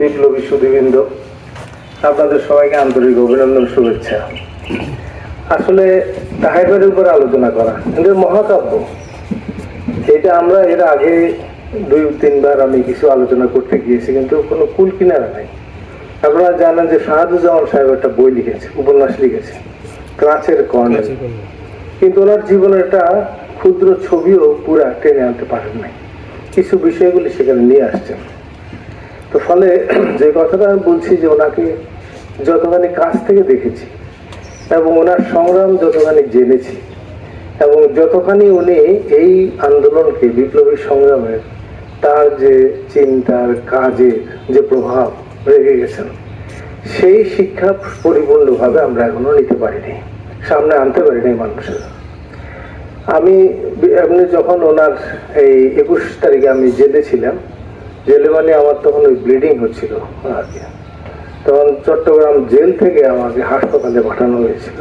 বিপ্লবী সুদীবৃন্দ আপনাদের সবাইকে আন্তরিক অভিনন্দন শুভেচ্ছা। আসলে তাহেরের উপর আলোচনা করা কিন্তু মহাকাব্য এটা আমরা এর আগে দুই তিনবার আমি কিছু আলোচনা করতে গিয়েছি কিন্তু কোনো কুল কিনারা নাই। আপনারা জানেন যে শাহাদুজ্জামান সাহেব একটা বই লিখেছে উপন্যাস লিখেছে ক্রাচের কর্নেল কিন্তু ওনার জীবনের একটা ক্ষুদ্র ছবিও পুরা টেনে আনতে পারেন নাই। কিছু বিষয়গুলি সেখানে নিয়ে আসছেন। তো ফলে যে কথাটা আমি বলছি যে ওনাকে যতখানি কাছ থেকে দেখেছি এবং ওনার সংগ্রাম যতখানি জেনেছি এবং যতখানি উনি এই আন্দোলনকে, বিপ্লবী সংগ্রামের তার যে চিন্তার কাজে যে প্রভাব রেখে গেছেন, সেই শিক্ষা পরিপূর্ণভাবে আমরা এখনও নিতে পারিনি, সামনে আনতে পারিনি মানুষের। আমি এমনি যখন ওনার এই একুশ তারিখে আমি জেলে ছিলাম জেলে মানে আমার তখন ওই ব্লিডিং হচ্ছিল ওনাকে তখন চট্টগ্রাম জেল থেকে আমাকে হাসপাতালে পাঠানো হয়েছিল।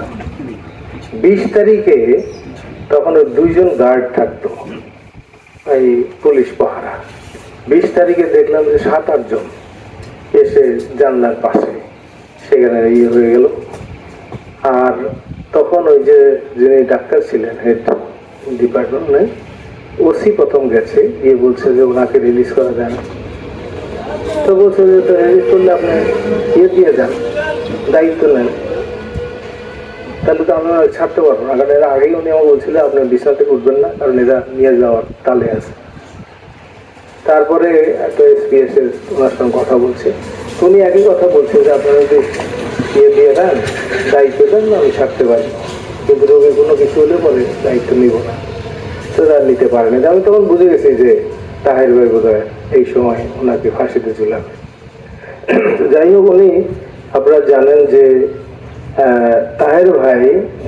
বিশ তারিখে তখন ওই দুইজন গার্ড থাকতো, এই পুলিশ পাহারা। বিশ তারিখে দেখলাম যে সাত আটজন এসে জানলার পাশে, সেখানে ইয়ে হয়ে গেল। আর তখন ওই যে যিনি ডাক্তার ছিলেন হেড ডিপার্টমেন্টে ওসি প্রথম গেছে, গিয়ে বলছে যে ওনাকে রিলিজ করা যায় না তো বলছে যে, তো রিলিজ করলে আপনি ইয়ে দিয়ে যান, দায়িত্ব নেন। তাহলে তো আমরা ছাড়তে পারব না, কারণ এরা আগেই উনি আমার বলছিল, আপনি বিছানা থেকে উঠবেন না, কারণ এরা নিয়ে যাওয়ার তালে আছে। তারপরে একটা এসপিএস এর ওনার সঙ্গে কথা বলছে। উনি একই কথা বলছে যে, আপনারা যদি ইয়ে দিয়ে দেন, দায়িত্ব দেন, আমি ছাড়তে পারি। কিন্তু রোগীর কোনো কিছু হলে পরে দায়িত্ব নিব না। তারা নিতে পারেনি আমি তখন বুঝে গেছি যে তাহের ভাই বোধ এই সময় ওনাকে ফাঁসিতে ঝুলাবে। যাই হোক, উনি আপনারা জানেন যে তাহের ভাই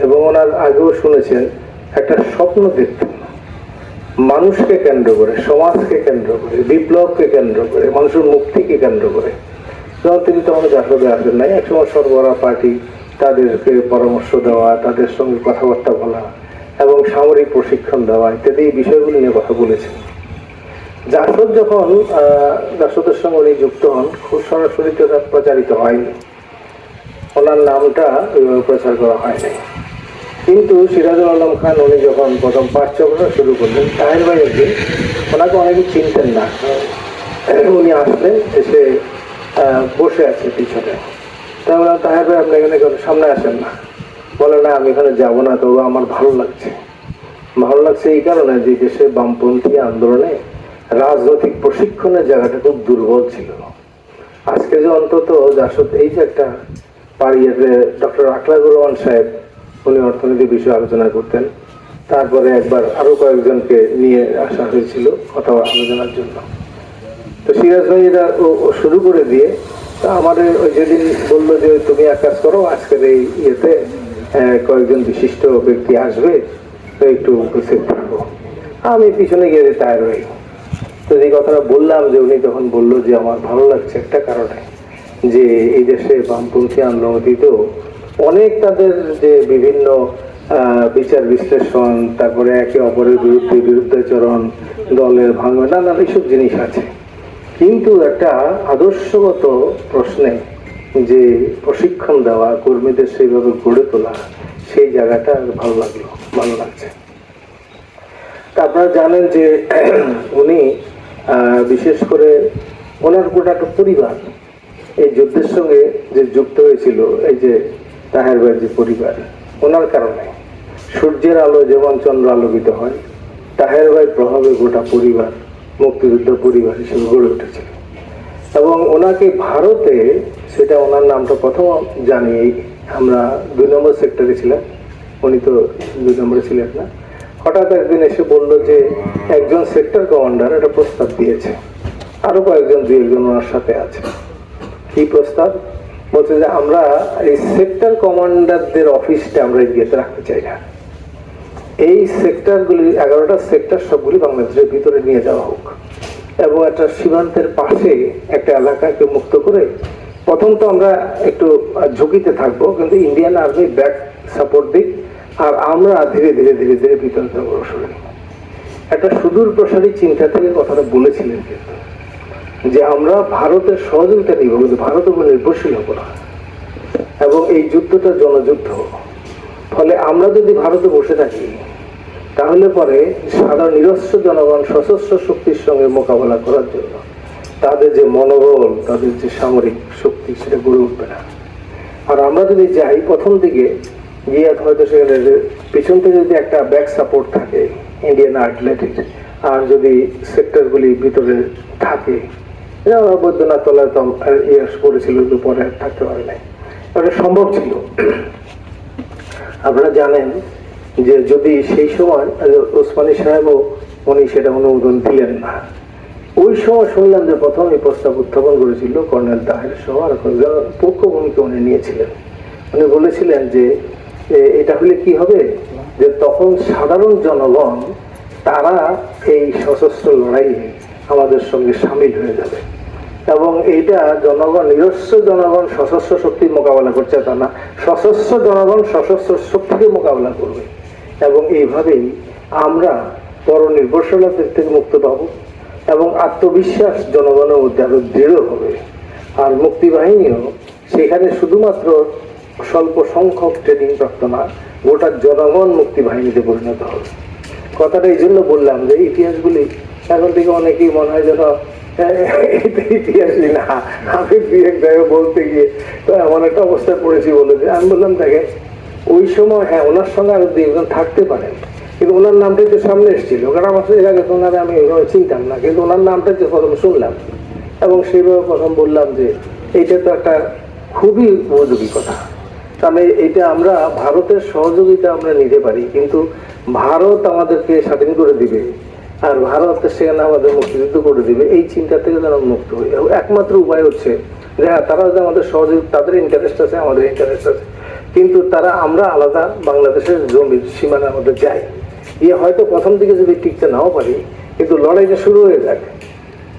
এবং ওনার আগেও শুনেছেন, একটা স্বপ্ন দেখতেন মানুষকে কেন্দ্র করে, সমাজকে কেন্দ্র করে, বিপ্লবকে কেন্দ্র করে, মানুষের মুক্তিকে কেন্দ্র করে। যেমন তিনি তখন জাসদে আসেন নাই। একসময় সরবরাহ পার্টি তাদেরকে পরামর্শ দেওয়া, তাদের সঙ্গে কথাবার্তা বলা এবং সামরিক প্রশিক্ষণ দেওয়া ইত্যাদি এই বিষয়গুলি নিয়ে কথা বলেছেন জাসদ যখন জাসদের সঙ্গে উনি যুক্ত হন, খুব সরাসরি তো প্রচারিত হয়নি। ওনার নামটা ওইভাবে প্রচার করা হয়নি। কিন্তু সিরাজুল আলম খান, উনি যখন প্রথম পাঠ চক্র শুরু করলেন, তাহের ভাই একদিন ওনাকে অনেকে চিনতেন না। উনি আসলেন, এসে বসে আছে পিছনে। বললাম, তাহের ভাই, আপনি এখানে সামনে আসেন না। বলে, না, আমি এখানে যাব না, তবু আমার ভালো লাগছে। ভালো লাগছে এই কারণে যে দেশে বামপন্থী আন্দোলনে রাজনৈতিক প্রশিক্ষণের জায়গাটা খুব দুর্বল ছিল। আজকে যে অন্তত জাসদ, এই যে একটা পাড়িয়াতে ডক্টর আকলাগুর রহমান সাহেব, উনি অর্থনীতি বিষয়ে আলোচনা করতেন। তারপরে একবার আরও কয়েকজনকে নিয়ে আসা হয়েছিল কথা আলোচনার জন্য। তো সিরাজ ভাই এটা শুরু করে দিয়ে, তা আমাদের ওই যেদিন বলল যে, তুমি এক কাজ করো, আজকের এই ইয়েতে কয়েকজন বিশিষ্ট ব্যক্তি আসবে, তো একটু উপস্থিত থাকব। আমি পিছনে গিয়ে তার হই তো যে কথাটা বললাম যে উনি তখন বলল যে আমার ভালো লাগছে একটা কারণে, যে এই দেশে বামপন্থী আন্দোলনটিতেও অনেক তাদের যে বিভিন্ন বিচার বিশ্লেষণ, তারপরে একে অপরের বিরুদ্ধে বিরুদ্ধাচরণ, দলের ভাঙন নানান এইসব জিনিস আছে। কিন্তু একটা আদর্শগত প্রশ্নে যে প্রশিক্ষণ দেওয়া, কর্মীদের সেইভাবে গড়ে তোলা, সেই জায়গাটা ভালো লাগল, ভালো লাগছে। তা আপনারা জানেন যে উনি বিশেষ করে ওনার গোটা একটা পরিবার, এই যুদ্ধের সঙ্গে যে যুক্ত হয়েছিল, এই যে তাহের ভাইয়ের যে পরিবার, ওনার কারণে সূর্যের আলো যেমন চন্দ্র আলোকিত হয়, তাহের ভাই প্রভাবে গোটা পরিবার, মুক্তিযুদ্ধ পরিবার হিসেবে গড়ে উঠেছিল। এবং ওনাকে ভারতে সেটা ওনার নামটা প্রথম জানি আমরা দুই নম্বর সেক্টরে ছিলাম। উনি তো দুই নম্বরে ছিলেন না। হঠাৎ একদিন এসে বলল যে, একজন সেক্টর কমান্ডার একটা প্রস্তাব দিয়েছে। আরও কয়েকজন, দুই একজন ওনার সাথে আছে। কি প্রস্তাব? বলছে যে, আমরা এই সেক্টর কমান্ডারদের অফিসটা আমরা ইন্ডিয়াতে রাখতে চাই না। এই সেক্টরগুলি, এগারোটা সেক্টর সবগুলি বাংলাদেশের ভিতরে নিয়ে যাওয়া হোক এবং একটা সীমান্তের পাশে একটা এলাকাকে মুক্ত করে প্রথম তো আমরা একটু ঝুঁকিতে থাকব, কিন্তু ইন্ডিয়ান আর্মি ব্যাক সাপোর্ট দিক, আর আমরা ধীরে ধীরে ধীরে ধীরে ভিতরে অগ্রসর। একটা সুদূর প্রসারী চিন্তা থেকে কথাটা বলেছিলেন কিন্তু, যে আমরা ভারতের সহযোগিতা নিব, কিন্তু ভারত উপর নির্ভরশীল হব না এবং এই যুদ্ধটা জনযুদ্ধ ফলে আমরা যদি ভারতে বসে থাকি, তাহলে পরে সাধারণ নিরস্ত্র জনগণ সশস্ত্র শক্তির সঙ্গে মোকাবেলা করার জন্য তাদের যে মনোবল, তাদের যে সামরিক শক্তি, সেটা গড়ে উঠবে না। আর আমরা যদি যাই প্রথম দিকে, গিয়ে হয়তো সেখানে পিছন থেকে যদি একটা ব্যাক সাপোর্ট থাকে ইন্ডিয়ান আর্টলেটিক আর যদি সেক্টরগুলি ভিতরে থাকে বৈদ্যনাথ তলায় তো ইয়াস পড়েছিল কিন্তু পরে থাকতে পারে নাই। এটা সম্ভব ছিল। আপনারা জানেন যে যদি সেই সময় ওসমানী সাহেবও উনি সেটা অনুমোদন দিলেন না ওই সময় শুনলাম যে প্রথম এই প্রস্তাব উত্থাপন করেছিল কর্নেল তাহের সহ আর পক্ষ ভূমিকা উনি নিয়েছিলেন। উনি বলেছিলেন যে এটা হলে কি হবে? যে তখন সাধারণ জনগণ, তারা এই সশস্ত্র লড়াইয়ে আমাদের সঙ্গে সামিল হয়ে যাবে। এবং এইটা জনগণ, নিজস্ব জনগণ সশস্ত্র শক্তির মোকাবেলা করছে, তা না, সশস্ত্র জনগণ সশস্ত্র শক্তিকে মোকাবেলা করবে। এবং এইভাবেই আমরা পরনির্ভরশীলতার থেকে মুক্ত পাবো। এবং আত্মবিশ্বাস জনগণের মধ্যে আরও দৃঢ় হবে। আর মুক্তিবাহিনীও সেখানে শুধুমাত্র স্বল্প সংখ্যক ট্রেনিং প্রাপ্ত না, গোটা জনগণ মুক্তিবাহিনীতে পরিণত হবে। কথাটা এই জন্য বললাম যে ইতিহাসগুলি এখন থেকে অনেকেই মনে হয় যেন ইতিহাসই না, আমি এক জায়গায় বলতে গিয়ে তো এমন একটা অবস্থায় পড়েছি বলে যে আমি বললাম তাকে ওই সময় হ্যাঁ ওনার সঙ্গে আরও একজন থাকতে পারেন। কিন্তু ওনার নামটাই তো সামনে এসেছিল, কারণ আমার এর আগে তো ওনারে আমি ওইভাবে চিনতাম না, কিন্তু ওনার নামটা যে প্রথম শুনলাম। এবং সেইভাবে প্রথম বললাম যে এইটা তো একটা খুবই উপযোগী কথা। তাহলে এটা আমরা ভারতের সহযোগিতা আমরা নিতে পারি, কিন্তু ভারত আমাদেরকে স্বাধীন করে দিবে, আর ভারত সেখানে আমাদের মুক্তিযুদ্ধ করে দিবে, এই চিন্তা থেকে যেন মুক্ত হই। একমাত্র উপায় হচ্ছে যে হ্যাঁ তারা যে আমাদের সহযোগী, তাদের ইন্টারেস্ট আছে, আমাদের ইন্টারেস্ট আছে, কিন্তু তারা আমরা আলাদা বাংলাদেশের জমির সীমানার আমাদের যাই ইয়ে হয়তো প্রথম দিকে যদি টিকতে নাও পারি, কিন্তু লড়াইটা শুরু হয়ে যাক।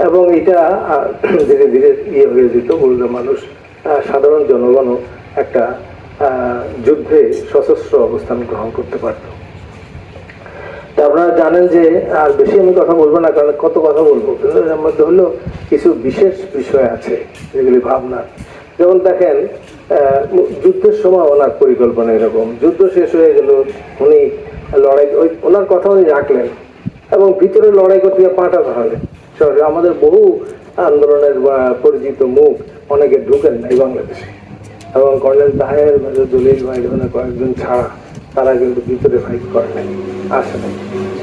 এবং এটা ধীরে ধীরে ইয়ে হয়ে যেত বললে মানুষ সাধারণ জনগণও একটা যুদ্ধে সশস্ত্র অবস্থান গ্রহণ করতে পারত। তা আপনারা জানেন যে, আর বেশি আমি কথা বলব না, কারণ কত কথা বলব। এর মধ্যে হলো কিছু বিশেষ বিষয় আছে, যেগুলি ভাবনা। যেমন দেখেন যুদ্ধের সময় ওনার পরিকল্পনা এরকম। যুদ্ধ শেষ হয়ে গেল, উনি ওই ওনার কথা উনি রাখলেন। এবং ভিতরে লড়াই করতে গিয়ে পাটা ধরালেন। আমাদের বহু আন্দোলনের পরিচিত মুখ অনেকে ঢুকেন নাই বাংলাদেশে। এবং কর্নেল তাহের দলিল ভাই কয়েকজন ছাড়া তারা কিন্তু ভিতরে ফাইট করে নাই, আসে নাই।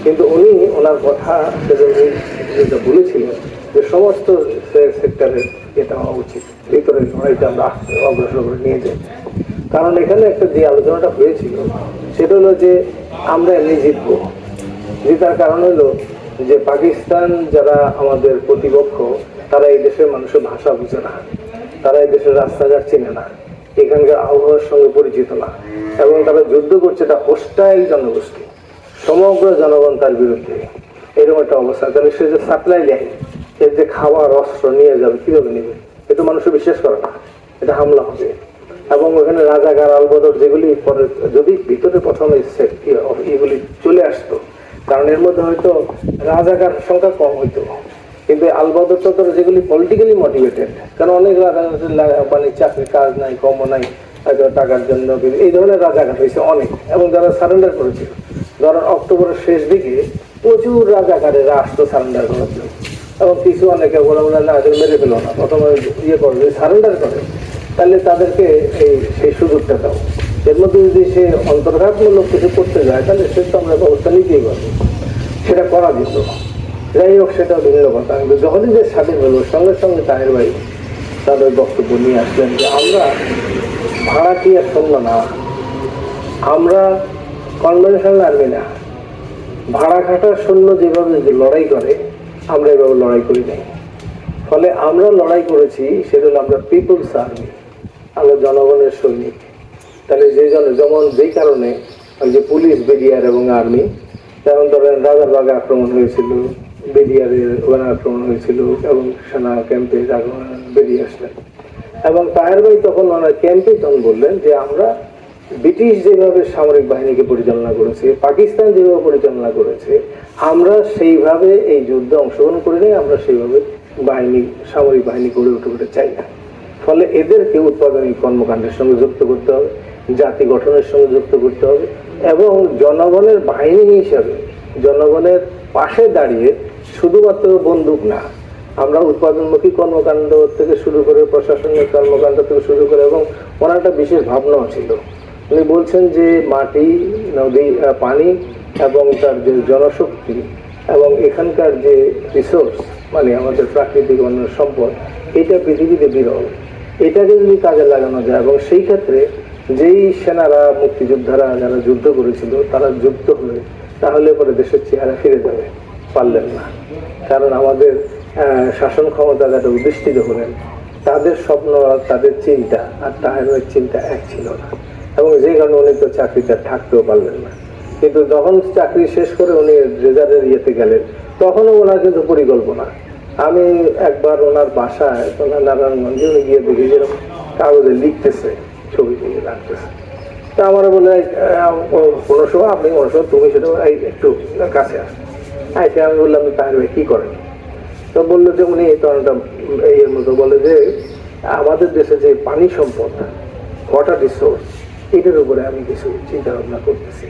কিন্তু উনি ওনার কথা যেটা বলেছিলেন যে সমস্ত সেক্টরের এটা হওয়া উচিত। ভিতরে লড়াইটা আমরা অগ্রসর করে নিয়ে যাই। কারণ এখানে একটা যে আলোচনাটা হয়েছিল, সেটা হলো যে আমরা এমনি জিতবো। জেতার কারণ হলো যে পাকিস্তান যারা আমাদের প্রতিপক্ষ, তারা এই দেশের মানুষের ভাষা বুঝে না। তারা এই দেশের রাস্তাঘাট চেনে না। এখানকার আবহাওয়ার সঙ্গে পরিচিত না। এবং তারা যুদ্ধ করছে, এটা হোস্টাইল জনগোষ্ঠী, সমগ্র জনগণ তার বিরুদ্ধে। এরকম একটা অবস্থা। তাহলে সে যে সাপ্লাই দেয় এর যে খাবার অস্ত্র নিয়ে যাবে, কীভাবে নেবে? এটা মানুষের বিশ্বাস করে না। এটা হামলা হবে। এবং ওখানে রাজাকার, আলবদর যেগুলি পরে যদি ভিতরে প্রথমে এগুলি চলে আসতো। কারণ এর মধ্যে হয়তো রাজাকার সংখ্যা কম হইতো। কিন্তু আলবদর চদর যেগুলি পলিটিক্যালি মোটিভেটেড কারণ অনেক লা- মানে চাকরি কাজ নাই কম নাই, হয়তো টাকার জন্য এই ধরনের রাজাঘাট হয়েছে অনেক, এবং যারা সারেন্ডার করেছিল। ধরেন, অক্টোবরের শেষ দিকে প্রচুর রাজাকারেরা আসতো সারেন্ডার করার জন্য। এবং কিছু অনেকে বলে বলে, না মেরে ফেলো না। প্রথমে ইয়ে করে সারেন্ডার করে। তাহলে তাদেরকে এই সেই সুযোগটা দাও। এর মধ্যে যদি সে অন্তর্ঘাতমূলক কিছু করতে যায়, তাহলে সে তো আমরা ব্যবস্থা নিতেই পারব। সেটা করা যেত যাই হোক, সেটা ভিন্ন কথা। কিন্তু যখনই যে স্বাধীন হলো, সঙ্গে সঙ্গে তাহের ভাই তাদের বক্তব্য নিয়ে আসলেন যে, আমরা ভাড়াটিয়া সৈন্য না। আমরা কনভেনশনাল আর্মি না। ভাড়া খাটার সৈন্য যেভাবে লড়াই করে, আমরা এভাবে লড়াই করি নাই। ফলে আমরা লড়াই করেছি, সেটা হলো আমরা পিপুলস আর্মি। আমরা জনগণের সৈনিক। তাহলে যে যেমন যেই কারণে ওই যে পুলিশ বিডিআর এবং আর্মি, যেমন ধরেন রাজারবাগে আক্রমণ হয়েছিল বিডিআরের ওখানে আক্রমণ হয়েছিল এবং সেনা ক্যাম্পে বেরিয়ে আসলেন এবং তাহের ভাই তখন ওনার ক্যাম্পে তখন বললেন যে আমরা ব্রিটিশ যেভাবে সামরিক বাহিনীকে পরিচালনা করেছে, পাকিস্তান যেভাবে পরিচালনা করেছে, আমরা সেইভাবে এই যুদ্ধে অংশগ্রহণ করে নেই, আমরা সেইভাবে বাহিনী, সামরিক বাহিনী গড়ে উঠে উঠে চাই না। ফলে এদেরকে উৎপাদনী কর্মকাণ্ডের সঙ্গে যুক্ত করতে হবে, জাতি গঠনের সঙ্গে যুক্ত করতে হবে এবং জনগণের বাহিনী হিসাবে, জনগণের পাশে দাঁড়িয়ে শুধুমাত্র বন্দুক না, আমরা উৎপাদনমুখী কর্মকাণ্ড থেকে শুরু করে প্রশাসনিক কর্মকাণ্ড থেকে শুরু করে এবং ওনার একটা বিশেষ ভাবনাও ছিল। উনি বলছেন যে মাটি, নদী পানি এবং তার যে জনশক্তি এবং এখানকার যে রিসোর্স মানে আমাদের প্রাকৃতিক অন্য সম্পদ, এটা পৃথিবীতে বিরল। এটাকে যদি কাজে লাগানো যায়, এবং সেই ক্ষেত্রে যেই সেনারা, মুক্তিযোদ্ধারা যারা যুদ্ধ করেছিল, তারা যুক্ত হলে তাহলে পরে দেশের চেহারা ফিরে যাবে। পারলেন না। কারণ আমাদের শাসন ক্ষমতা যারা অধিষ্ঠিত হলেন তাদের স্বপ্ন তাদের চিন্তা, আর তাহেরের চিন্তা এক ছিল না। এবং যে কারণে উনি তো চাকরিটা থাকতেও পারলেন না। কিন্তু যখন চাকরি শেষ করে উনি রেজারের ইয়েতে গেলেন, তখনও ওনার কিন্তু পরিকল্পনা আমি একবার ওনার বাসায় ওনার নারায়ণগঞ্জে উনি গিয়ে দেখি যেরকম কাগজে লিখতেছে, ছবি দিয়ে রাখতেছে। তা আমার বলে কোনো সময় আপনি, কোনো সময় তুমি সেটা একটু কাছে আস। আচ্ছা আমি বললাম তাহলে ভাই কী করেন? তো বলল যে, উনি তখনটা এর মতো বলে যে, আমাদের দেশে যে পানি সম্পদ ওয়াটার রিসোর্স এটার উপরে আমি কিছু চিন্তা ভাবনা করতেছি।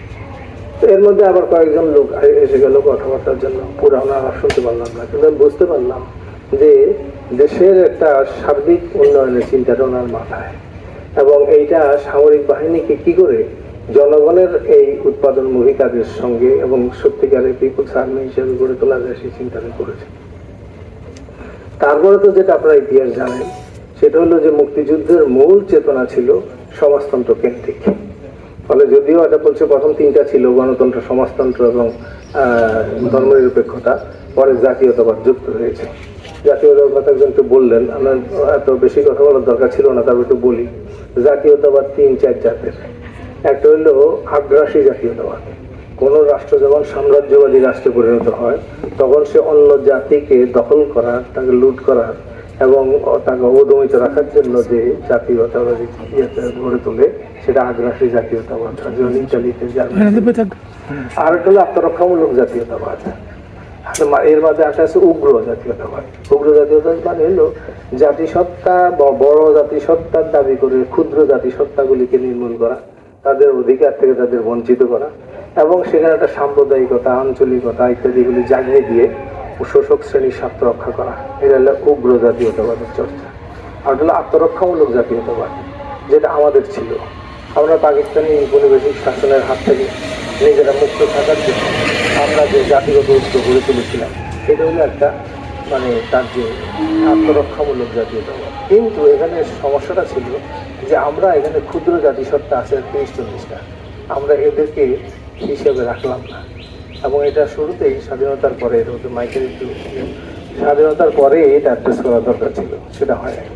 এর মধ্যে আবার কয়েকজন লোক এসে গেল কথাবার্তার জন্য। পুরো আমরা শুনতে পারলাম না। কিন্তু বুঝতে পারলাম যে দেশের একটা সার্বিক উন্নয়নের চিন্তাটা ওনার মাথায়। এবং এইটা সামরিক বাহিনীকে কি করে জনগণের এই উৎপাদনমুখী কাজের সঙ্গে এবং সত্যিকারের পিপুলস আর্মি হিসেবে গড়ে তোলা যায় সেই চিন্তাটা করেছে। তারপরে তো যেটা আপনারা ইতিহাস জানেন, সেটা হলো যে মুক্তিযুদ্ধের মূল চেতনা ছিল সমাজতন্ত্র কেন্দ্রিক। ফলে যদিও এটা বলছে প্রথম তিনটা ছিল, গণতন্ত্র, সমাজতন্ত্র এবং ধর্মনিরপেক্ষতা, পরে জাতীয়তাবাদ যুক্ত হয়েছে। জাতীয়তাবাদ কথা একজন একটু বললেন, আমার এত বেশি কথা বলার দরকার ছিল না, তারপর একটু বলি। জাতীয়তাবাদ তিন, চার জাতের। একটা হলো আগ্রাসী জাতীয়তাবাদ। কোন রাষ্ট্র যখন সাম্রাজ্যবাদী রাষ্ট্রে পরিণত হয়, তখন সে অন্য জাতিকে দখল করার তাকে লুট করার এবং তাকে অবদমিত রাখার জন্য যে জাতীয়তাবাদী গড়ে তোলে সেটা আগ্রাসী জাতীয়তাবাদ যেমন ইটালিতে আর একটা হলো আত্মরক্ষামূলক জাতীয়তাবাদ। এর মধ্যে একটা আছে উগ্র জাতীয়তাবাদ। উগ্র জাতীয়তাবাদ মানে হলো জাতিসত্তা ব- বড় জাতিসত্তার দাবি করে ক্ষুদ্র জাতিসত্তাগুলিকে নির্মূল করা তাদের অধিকার থেকে তাদের বঞ্চিত করা এবং সেখানে একটা সাম্প্রদায়িকতা আঞ্চলিকতা ইত্যাদিগুলি জাগিয়ে দিয়ে শোষক শ্রেণির স্বার্থ রক্ষা করা। এটা হলো উগ্র জাতীয়তাবাদের চর্চা। আর হলো আত্মরক্ষামূলক জাতীয়তাবাদ, যেটা আমাদের ছিল। আমরা পাকিস্তানি উপনিবেশিক শাসনের হাত থেকে নিজেরা মুক্ত থাকার জন্য আমরা যে জাতিগত ঐক্য গড়ে তুলেছিলাম, এটা হলো একটা মানে তার যে আত্মরক্ষামূলক জাতীয়তাবাদ। কিন্তু এখানে সমস্যাটা ছিল যে আমরা এখানে ক্ষুদ্র জাতিসত্তা আছে, তিরিশ চল্লিশটা। আমরা এদেরকে হিসেবে রাখলাম না। এবং এটা শুরুতেই স্বাধীনতার পরে মাইকেল একটু স্বাধীনতার পরে এটা অ্যাড্রেস করা দরকার ছিল, সেটা হয় নাই।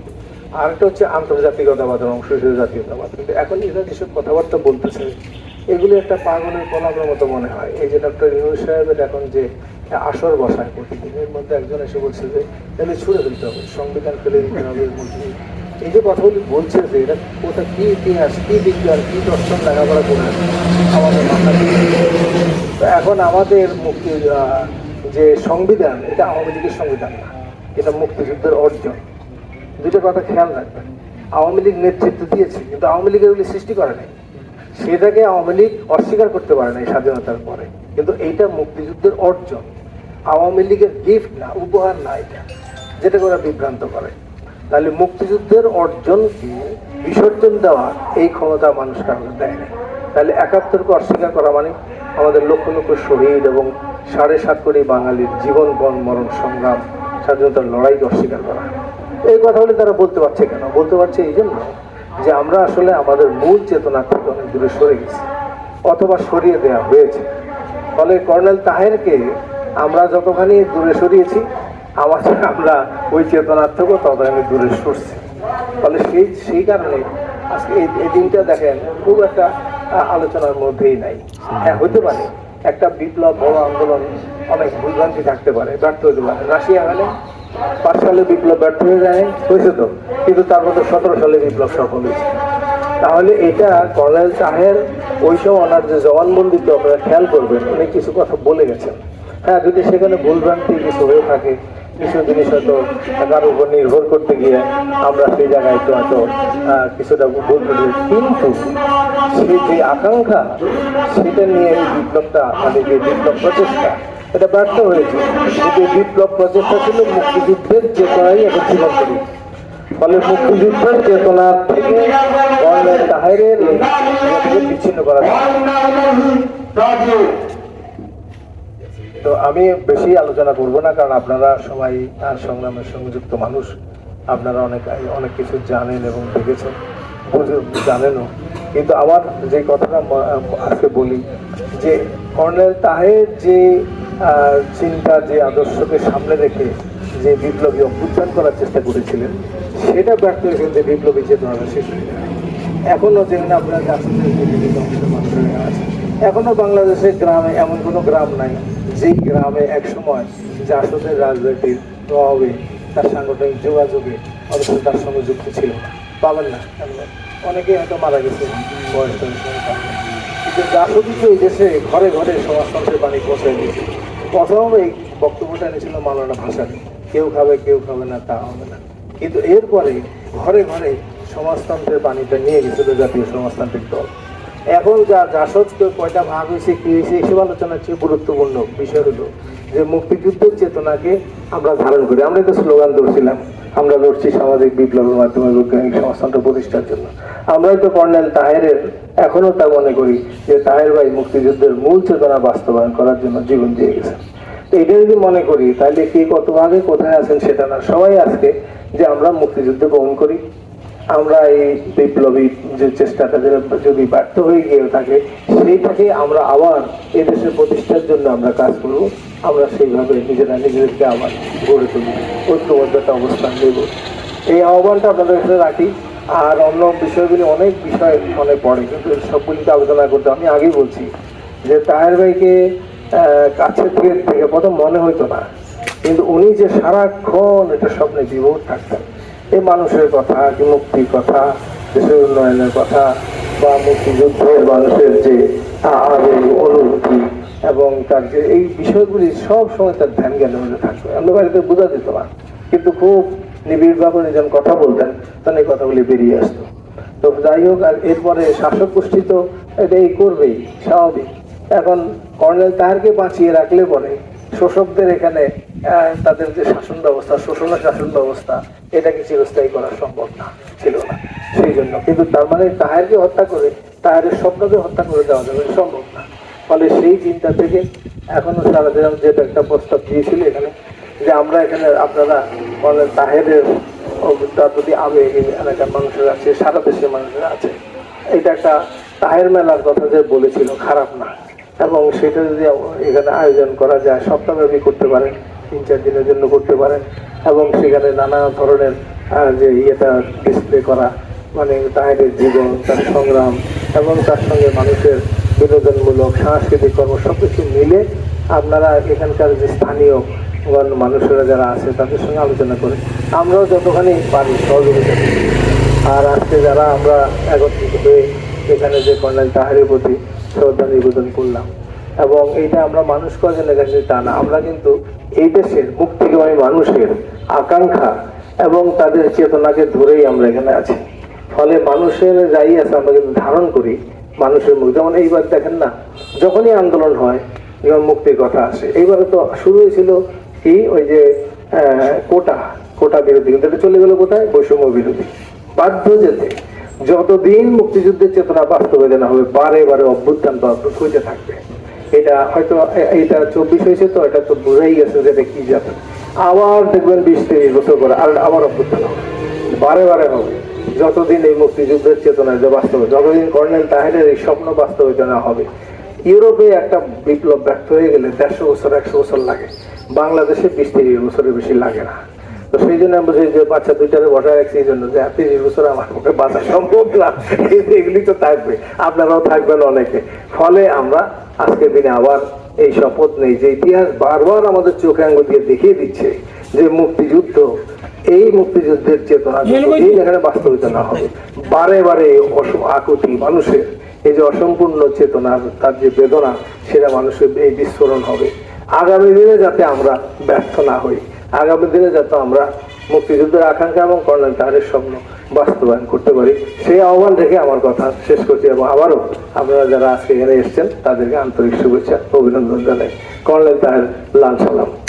আরেকটা হচ্ছে আন্তর্জাতিকতাবাদের অংশ হিসেবে জাতীয়তাবাদ। কিন্তু এখন এরা যেসব কথাবার্তা বলতেছে, এগুলো একটা পাগলের পলাগের মতো মনে হয়। এই যে ডক্টর ইউনুস সাহেবের এখন যে আসর বসায় প্রতিদিনের মধ্যে একজন এসে বলছে যে, তাহলে ছুড়ে ফেলতে হবে, সংবিধান ফেলে দিতে হবে মধ্যে। এই যে কথাগুলি বলছে যে, এটা কোথা কী ইতিহাস, কী বিজ্ঞান, কী দর্শন লেখাপড়া করে আমাদের মাথা এখন আমাদের মুক্তি যে সংবিধান, এটা আওয়ামী লীগের সংবিধান না। এটা মুক্তিযুদ্ধের অর্জন। দুটো কথা খেয়াল রাখবেন। আওয়ামী লীগ নেতৃত্ব দিয়েছে, কিন্তু আওয়ামী লীগের ওগুলি সৃষ্টি করে নাই। সেটাকে আওয়ামী লীগ অস্বীকার করতে পারে নাই স্বাধীনতার পরে। কিন্তু এইটা মুক্তিযুদ্ধের অর্জন। আওয়ামী লীগের গিফট না, উপহার না এটা যেটাকে ওরা বিভ্রান্ত করে। তাহলে মুক্তিযুদ্ধের অর্জনকে বিসর্জন দেওয়া এই ক্ষমতা মানুষ কারণে দেয় তাহলে একাত্তরকে অস্বীকার করা মানে আমাদের লক্ষ লক্ষ শহীদ এবং সাড়ে সাত কোটি বাঙালির জীবন বন মরণ, সংগ্রাম, স্বাধীনতার লড়াইকে অস্বীকার করা। এই কথা কথাগুলি তারা বলতে পারছে কেন? বলতে পারছে এই জন্য যে আমরা আসলে আমাদের মূল চেতনা থেকে অনেক দূরে সরে গেছি, অথবা সরিয়ে দেওয়া হয়েছে। ফলে কর্নেল তাহেরকে আমরা যতখানি দূরে সরিয়েছি, আমাদের আমরা ওই চেতনার থেকেও ততখানি দূরে সরছি। ফলে সেই সেই কারণে আজকে এই দিনটা দেখেন খুব একটা আলোচনার মধ্যেই নাই। হ্যাঁ হতে পারে। একটা বিপ্লব, বড় আন্দোলন, অনেক ভুলভ্রান্তি থাকতে পারে, ব্যর্থ হতে পারে। রাশিয়া হলে পাঁচ সালে বিপ্লব ব্যর্থ হয়ে যায়, হয়েছে তো। কিন্তু তার মধ্যে সতেরো সালে বিপ্লব সফল হয়েছে। তাহলে এটা কর্নেল তাহের ওই সময় ওনার যে জবানবন্দিতে আপনারা খেয়াল করবেন, উনি কিছু কথা বলে গেছেন। হ্যাঁ যদি সেখানে ভুলভ্রান্তি কিছু হয়ে থাকে কিছু জিনিস হয়তো কারোর উপর নির্ভর করতে গিয়ে আমরা সেই জায়গায় একটু হয়তো কিছুটা ভুল করি কিন্তু সেই যে আকাঙ্ক্ষা, সেটা নিয়ে এই বিপ্লবটা মানে যে বিপ্লব প্রচেষ্টা, এটা ব্যর্থ হয়েছে। যে বিপ্লব প্রচেষ্টা ছিল মুক্তিযুদ্ধের চেতনাই এখন জীবন করি ফলে মুক্তিযুদ্ধের চেতনা থেকে বিচ্ছিন্ন করা যায়। তো আমি বেশি আলোচনা করব না, কারণ আপনারা সবাই সংগ্রামের সঙ্গে যুক্ত মানুষ। আপনারা অনেক অনেক কিছু জানেন এবং দেখেছেন, বুঝে- জানেনও। কিন্তু আমার যে কথাটা আজকে বলি, যে কর্নেল তাহের যে চিন্তা, যে আদর্শকে সামনে রেখে যে বিপ্লবী অভ্যুত্থান করার চেষ্টা করেছিলেন, সেটা ব্যর্থ হয়েছেন যে বিপ্লবী চেতনাটা শেষ হয়ে যায় এখনও যেখানে আপনার কাছে বিভিন্ন অংশের মানুষেরা আছে এখনও বাংলাদেশের গ্রামে এমন কোনো গ্রাম নাই, যেই গ্রামে একসময় জাসদের রাজনীতির প্রভাবে তার সাংগঠনিক যোগাযোগে অথচ তার সঙ্গে যুক্ত ছিল। পাবেন না। অনেকেই হয়তো মারা গেছে বয়স। কিন্তু জাসদি এই দেশে ঘরে ঘরে সমাজতন্ত্রের বাণী পৌঁছায় দিয়েছে। প্রথম এই বক্তব্যটা এনেছিল মালানা ভাষায় কেউ খাবে কেউ খাবে না, তা হবে না। কিন্তু এরপরে ঘরে ঘরে সমাজতন্ত্রের বাণীটা নিয়ে গেছিল জাতীয় সমাজতান্ত্রিক দল। এখন যা জাসদকে কয়টা ভাগ হয়েছে কি হয়েছে, এসব আলোচনার চেয়ে গুরুত্বপূর্ণ বিষয় হলো যে মুক্তিযুদ্ধের চেতনাকে আমরা ধারণ করি। আমরা তো স্লোগান ধরছিলাম, আমরা লড়ছি সামাজিক বিপ্লবের মাধ্যমে বৈজ্ঞানিক সমাজতন্ত্র প্রতিষ্ঠার জন্য। আমরা তো কর্নেল তাহেরের এখনও তা মনে করি যে তাহের ভাই মুক্তিযুদ্ধের মূল চেতনা বাস্তবায়ন করার জন্য জীবন দিয়ে গেছেন। তো এটা যদি মনে করি, তাহলে কে কত ভাগে কোথায় আছেন সেটা না। সবাই আজকে যে আমরা মুক্তিযুদ্ধ গ্রহণ করি আমরা এই বিপ্লবী যে চেষ্টাটা যদি ব্যর্থ হয়ে গিয়ে থাকে সেইটাকে আমরা আবার এদেশের প্রতিষ্ঠার জন্য আমরা কাজ করব। আমরা সেইভাবে নিজেরা নিজেদেরকে আবার গড়ে তুলব। ঐক্যবদ্ধতা অবস্থান নেব। এই আহ্বানটা আপনাদের কাছে রাখি। আর অন্য বিষয়গুলি অনেক বিষয় মনে পড়ে কিন্তু সবগুলিকে আলোচনা করতে আমি আগেই বলছি যে তাহের ভাইকে আহ, কাছে থেকে থেকে প্রথম মনে হইতো না। কিন্তু উনি যে সারাক্ষণ এটা স্বপ্নে বিভোর থাকতেন। এই মানুষের কথা কি মুক্তির কথা, দেশের উন্নয়নের কথা, বা মুক্তিযুদ্ধের মানুষের যে আবেগ অনুভূতি এবং তার যে এই বিষয়গুলি সব সময় তার ধ্যান জ্ঞানের মধ্যে থাকবে। বাড়িতে বোঝা যেত না, কিন্তু খুব নিবিড়ভাবে যখন কথা বলতেন তখন এই কথাগুলি বেরিয়ে আসতো। তো যাই হোক, আর এরপরে শাসক গোষ্ঠী তো এটা এই করবেই, স্বাভাবিক। এখন কর্নেল তাহারকে বাঁচিয়ে রাখলে পরে শোষকদের এখানে তাদের যে শাসন ব্যবস্থা শোষণ শাসন ব্যবস্থা এটাকে চিরস্থায়ী করা সম্ভব না? ছিল না। সেই জন্য। কিন্তু তার মানে তাহারকে হত্যা করে, তাহারের স্বপ্নকে হত্যা করে দেওয়া যাবে, সম্ভব না। ফলে সেই চিন্তা থেকে এখনও সারা দিন যেটা একটা প্রস্তাব দিয়েছিল এখানে, যে আমরা এখানে আপনারা কর্নেল তাহেরের তার প্রতি আবেগ এলাকার মানুষের আছে, সারা দেশের মানুষের আছে, এটা একটা তাহের মেলার কথা যে বলেছিল, খারাপ না। এবং সেটা যদি এখানে আয়োজন করা যায় সপ্তাহব্যাপী করতে পারেন তিন চার দিনের জন্য করতে পারেন। এবং সেখানে নানা ধরনের যে ইয়েটা ডিসপ্লে করা মানে তাহেরের জীবন, তার সংগ্রাম, এবং তার সঙ্গে মানুষের বিনোদনমূলক, সাংস্কৃতিক কর্ম সব কিছু মিলে আপনারা এখানকার যে স্থানীয় মানুষেরা যারা আছে, তাদের সঙ্গে আলোচনা করে আমরাও যতখানি পারি সহযোগিতা করি। আর আজকে যারা আমরা একত্রিত হয়ে এখানে যে কর্নেল তাহারের প্রতি শ্রদ্ধা নিবেদন করলাম, এবং এইটা আমরা মানুষ কজনের কাছে তা না, আমরা কিন্তু এই দেশের মুক্তিগামী মানুষের আকাঙ্ক্ষা এবং তাদের চেতনাকে ধরেই আমরা এখানে আছি। ফলে মানুষের যাই আছে, আমরা কিন্তু ধারণ করি, মানুষের মুখ যেমন এইবার দেখেন না, যখনই আন্দোলন হয়, যেমন মুক্তির কথা আসে, এইবারে তো শুরু হয়েছিল কি? ওই যে কোটা কোটা বিরোধী। কিন্তু চলে গেল কোথায়? বৈষম্য বিরোধী। বাধ্য যেতে। যতদিন মুক্তিযুদ্ধের চেতনা বাস্তবায়ন না হবে, বারে বারে অভ্যুত্থান বা হইতে থাকবে। এটা হয়তো এটা চব্বিশ হয়েছে তো, এটা তো বোঝাই গেছে যে এটা কি যাবে আবার দেখবেন বিশ তিরিশ বছর পরে, আর আবার অভ্যুত্থান হবে। বারে বারে হবে। যতদিন এই মুক্তিযুদ্ধের চেতনা যে বাস্তবে, যতদিন কর্নেল তাহেরের এই স্বপ্ন বাস্তবায়িত না হবে, ইউরোপে একটা বিপ্লব ব্যর্থ হয়ে গেলে দেড়শো বছর, একশো বছর লাগে। বাংলাদেশে বিশ তিরিশ বছরের বেশি লাগে না। তো সেই জন্য আমি বলছি যে বাচ্চা দুইটারে বসায় রাখছি, এই জন্য যে তিরিশ বছর আমার পক্ষে বাঁচা সম্ভব না। এগুলি তো থাকবে, আপনারাও থাকবেন অনেকে। ফলে আমরা আজকের দিনে আবার এই শপথ নেই যে ইতিহাস বারবার আমাদের চোখে আঙ্গুল দিয়ে দেখিয়ে দিচ্ছে যে মুক্তিযুদ্ধ এই মুক্তিযুদ্ধের চেতনা এখানে বাস্তবিত না হবে। বারে বারে এই আকুতি মানুষের এই যে অসম্পূর্ণ চেতনা তার যে বেদনা সেটা মানুষের এই বিস্ফোরণ হবে। আগামী দিনে যাতে আমরা ব্যর্থ না হই আগামী দিনে যাতে আমরা মুক্তিযুদ্ধের আকাঙ্ক্ষা এবং কল্যাণ তাহারের স্বপ্ন বাস্তবায়ন করতে পারি। সেই আহ্বান রেখে আমার কথা শেষ করছি এবং আবারও আপনারা যারা আজকে এখানে এসছেন, তাদেরকে আন্তরিক শুভেচ্ছা, অভিনন্দন জানাই। কর্নেল তাহের লাল সালাম।